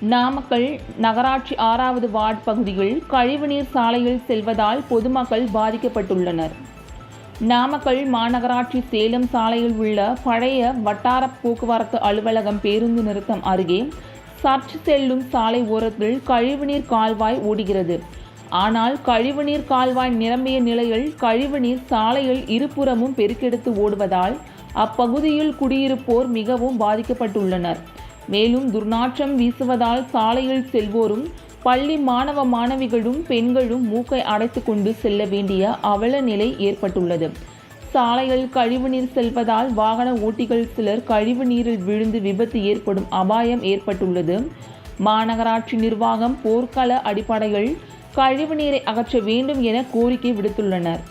நாமக்கல் நகராட்சி ஆறாவது வார்டு பகுதியில் கழிவுநீர் சாலையில் செல்வதால் பொதுமக்கள் பாதிக்கப்பட்டுள்ளனர். நாமக்கல் மாநகராட்சி சேலம் சாலையில் உள்ள பழைய வட்டார போக்குவரத்து அலுவலகம் பேருந்து நிறுத்தம் அருகே சர்ச் செல்லும் சாலை ஓரத்தில் கழிவுநீர் கால்வாய் ஓடுகிறது. ஆனால் கழிவுநீர் கால்வாய் நிரம்பிய நிலையில் கழிவுநீர் சாலையில் இருபுறமும் பெருக்கெடுத்து ஓடுவதால் அப்பகுதியில் குடியிருப்போர் மிகவும் பாதிக்கப்பட்டுள்ளனர். மேலும் துர்நாற்றம் வீசுவதால் சாலையில் செல்வோரும் பள்ளி மாணவ மாணவிகளும் பெண்களும் மூக்கை அடைத்து கொண்டு செல்ல வேண்டிய அவல நிலை ஏற்பட்டுள்ளது. சாலையில் கழிவுநீர் செல்வதால் வாகன ஓட்டிகள் சிலர் கழிவு நீரில் விழுந்து விபத்து ஏற்படும் அபாயம் ஏற்பட்டுள்ளது. மாநகராட்சி நிர்வாகம் போர்க்கால அடிப்படையில் கழிவுநீரை அகற்ற வேண்டும் என கோரிக்கை விடுத்துள்ளனர்.